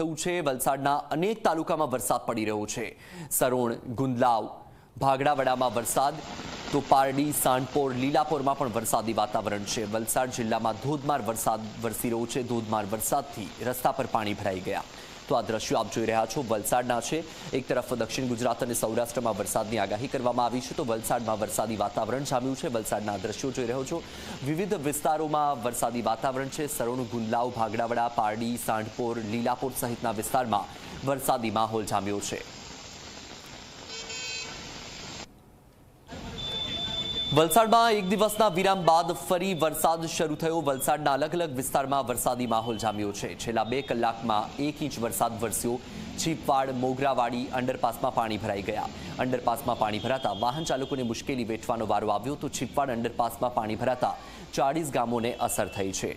થયું છે. વલસાડના અનેક તાલુકામાં વરસાદ પડી રહ્યો છે. સરોણ, ગુંદલાવ, ભાગડાવડામાં વરસાદ તો પારડી સાંડપોર લીલાપોરમાં પણ વરસાદી વાતાવરણ છે. વલસાડ જિલ્લામાં ધોધમાર વરસાદ વરસી રહ્યો છે. ધોધમાર વરસાદથી રસ્તા પર પાણી ભરાઈ ગયા. તો આ દ્રશ્યો આપ જોઈ રહ્યા છો. વલસાડના છે. એક તરફ દક્ષિણ ગુજરાત અને સૌરાષ્ટ્રમાં વરસાદની આગાહી કરવામાં આવી છે. તો વલસાડમાં વરસાદી વાતાવરણ જામ્યું છે. વલસાડના દ્રશ્યો જોઈ રહ્યો છો. વિવિધ વિસ્તારોમાં વરસાદી વાતાવરણ છે. સરોણ ગુંદલાવ ભાગડાવડા, પારડી, સાંઢપોર, લીલાપોર સહિતના વિસ્તારમાં વરસાદી માહોલ જામ્યો છે. વલસાડમાં એક દિવસના વિરામ બાદ ફરી વરસાદ શરૂ થયો. વલસાડના અલગ અલગ વિસ્તારમાં વરસાદી માહોલ જામ્યો છે. છેલ્લા બે કલાકમાં એક ઇંચ વરસાદ વરસ્યો. છીપવાડ મોગરાવાડી અંડરપાસમાં પાણી ભરાઈ ગયા. અંડરપાસમાં પાણી ભરાતા વાહન ચાલકોને મુશ્કેલી વેઠવાનો વારો આવ્યો તો છીપવાડ અંડરપાસમાં પાણી ભરાતા ચાળીસ ગામોને અસર થઈ છે.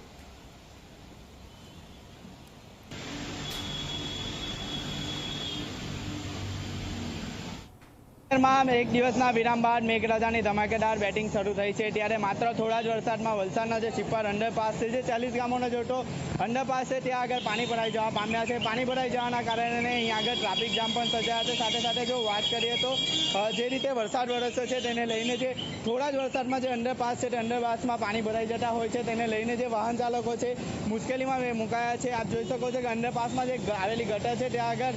માં એક દિવસના વિરામ બાદ મેઘરાજાની ધમાકેદાર બેટિંગ શરૂ થઈ છે. ત્યારે માત્ર થોડા જ વરસાદમાં વલસાડના જે છીપર અંડરપાસ છે, જે ચાલીસ ગામોનો જોટો અંડરપાસ છે ત્યાં આગળ પાણી ભરાઈ જવા પામ્યા છે. પાણી ભરાઈ જવાના કારણે અહીં આગળ ટ્રાફિક જામ પણ સર્જાયા છે. સાથે સાથે જો વાત કરીએ તો જે રીતે વરસાદ વરસ્યો છે, તેને લઈને જે થોડા જ વરસાદમાં જે અંડરપાસ છે, તે અંડરપાસમાં પાણી ભરાઈ જતા હોય છે. તેને લઈને જે વાહન ચાલકો છે, મુશ્કેલીમાં મુકાયા છે. આપ જોઈ શકો છો કે અંડરપાસમાં જે આવેલી ગટર છે, ત્યાં આગળ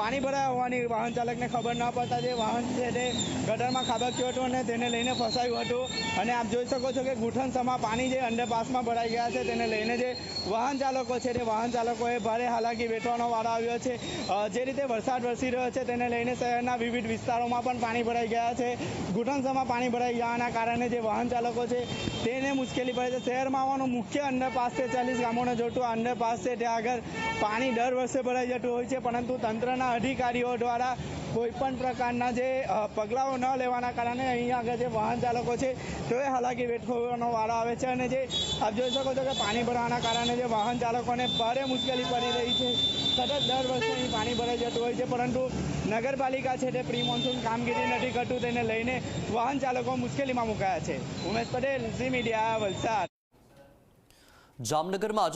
પાણી ભરાયા હોવાની વાહન ચાલકને ખબર ન પડતા જે વાહન છે તે ગટરમાં ખાબક્યું હતું અને તેને લઈને ફસાયું હતું. અને આપ જોઈ શકો છો કે ગુઠણસમાં પાણી જે અંડરપાસમાં ભરાઈ ગયા છે તેને લઈને જે વાહન ચાલકો છે તે વાહન ચાલકોએ ભારે હાલાકી વેઠવાનો વારો આવ્યો છે. જે રીતે વરસાદ વરસી રહ્યો છે તેને લઈને શહેરના વિવિધ વિસ્તારોમાં પણ પાણી ભરાઈ ગયા છે. ગુઠણસમાં પાણી ભરાઈ જવાના કારણે જે વાહન ચાલકો છે તેને મુશ્કેલી પડે છે. શહેરમાં આવવાનું મુખ્ય અંડરપાસ છે ચાલીસ ગામોને જોતું અંડરપાસ છે. ત્યાં આગળ પાણી દર વર્ષે ભરાઈ જતું હોય છે, પરંતુ તંત્રના અધિકારીઓ દ્વારા કોઈ પણ પ્રકારના જે પગલાઓ ન લેવાના કારણે અહીંયા આગળ જે વાહન ચાલકો છે, તેઓએ હાલાકી વેઠવાનો વારો આવે છે અને જે, આપ જોઈ શકો છો કે પાણી ભરવાના કારણે જે વાહન ચાલકોને ભારે મુશ્કેલી પડી રહી છે. સતત દર વર્ષે અહીં પાણી ભરાઈ જતું હોય છે, પરંતુ નગરપાલિકા છે તે પ્રી મોન્સૂન કામગીરી નથી કરતું, તેને લઈને વાહન ચાલકો મુશ્કેલીમાં મુકાયા છે. Umesh Patel, Zee media, Valsad. જામનગરમાં